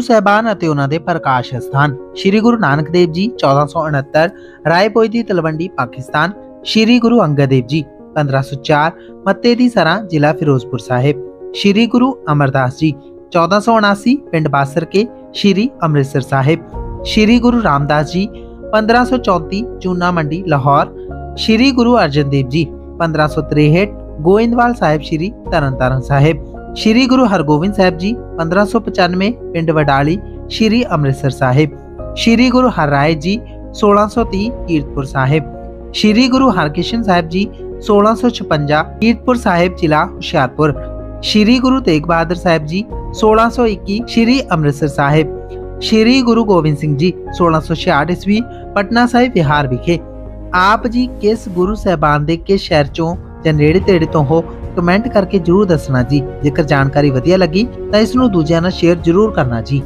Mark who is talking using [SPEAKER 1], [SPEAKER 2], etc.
[SPEAKER 1] ਸਹਿਬਾਨ ਅਤੇ ਉਹਨਾਂ ਦੇ ਪ੍ਰਕਾਸ਼ ਸਥਾਨ। ਸ੍ਰੀ ਗੁਰੂ ਨਾਨਕ ਦੇਵ ਜੀ 1469 ਰਾਏ ਦੀ ਤਲਵੰਡੀ, ਪਾਕਿਸਤਾਨ। ਸ੍ਰੀ ਗੁਰੂ ਅੰਗਦ ਦੇਵ ਜੀ 1504 ਮੱਤੇ ਦੀ ਸਰਾਂ, ਜ਼ਿਲ੍ਹਾ ਫਿਰੋਜ਼ਪੁਰ ਸਾਹਿਬ। ਸ੍ਰੀ ਗੁਰੂ ਅਮਰਦਾਸ ਜੀ 1479 ਪਿੰਡ ਬਾਸਰ ਸ੍ਰੀ ਅੰਮ੍ਰਿਤਸਰ ਸਾਹਿਬ। ਸ੍ਰੀ ਗੁਰੂ ਰਾਮਦਾਸ ਜੀ 1534 ਚੂਨਾ ਮੰਡੀ, ਲਾਹੌਰ। ਸ੍ਰੀ ਗੁਰੂ ਅਰਜਨ ਦੇਵ ਜੀ 1563 ਗੋਇੰਦਵਾਲ ਸਾਹਿਬ, ਸ੍ਰੀ ਤਰਨਤਾਰਨ ਸਾਹਿਬ। ਸ੍ਰੀ ਗੁਰੂ ਹਰਗੋਬਿੰਦ ਸਾਹਿਬ ਜੀ 1595 ਪਿੰਡ ਵਡਾਲੀ, ਸ੍ਰੀ ਅੰਮ੍ਰਿਤਸਰ ਸਾਹਿਬ। ਸ੍ਰੀ ਗੁਰੂ ਹਰਰਾਏ ਜੀ 1630 ਕੀਰਤਪੁਰ ਸਾਹਿਬ। ਸ੍ਰੀ ਗੁਰੂ ਹਰਕ੍ਰਿਸ਼ਨ ਸਾਹਿਬ ਜੀ 1656 ਕੀਰਤਪੁਰ ਸਾਹਿਬ, ਜ਼ਿਲ੍ਹਾ ਹੁਸ਼ਿਆਰਪੁਰ। ਸ੍ਰੀ ਗੁਰੂ ਤੇਗ ਬਹਾਦਰ ਸਾਹਿਬ ਜੀ 1621 ਸ੍ਰੀ ਅੰਮ੍ਰਿਤਸਰ ਸਾਹਿਬ। ਸ੍ਰੀ ਗੁਰੂ ਗੋਬਿੰਦ ਸਿੰਘ ਜੀ 1666 ਈਸਵੀ ਪਟਨਾ ਸਾਹਿਬ ਵਿਹਾਰ ਵਿਖੇ। ਆਪ ਜੀ ਕਿਸ ਗੁਰੂ ਸਾਹਿਬਾਨ ਦੇ ਕਿਸ ਸ਼ਹਿਰ ਚੋਂ ਜਾਂ ਨੇੜੇ ਤੇੜੇ ਤੋਂ ਹੋ? ਕਮੈਂਟ ਕਰਕੇ ਜਰੂਰ ਦੱਸਣਾ ਜੀ। ਜੇਕਰ ਜਾਣਕਾਰੀ ਵਧੀਆ ਲੱਗੀ ਤਾਂ ਇਸ ਨੂੰ ਦੂਜਿਆਂ ਨਾਲ ਸ਼ੇਅਰ ਜਰੂਰ ਕਰਨਾ ਜੀ।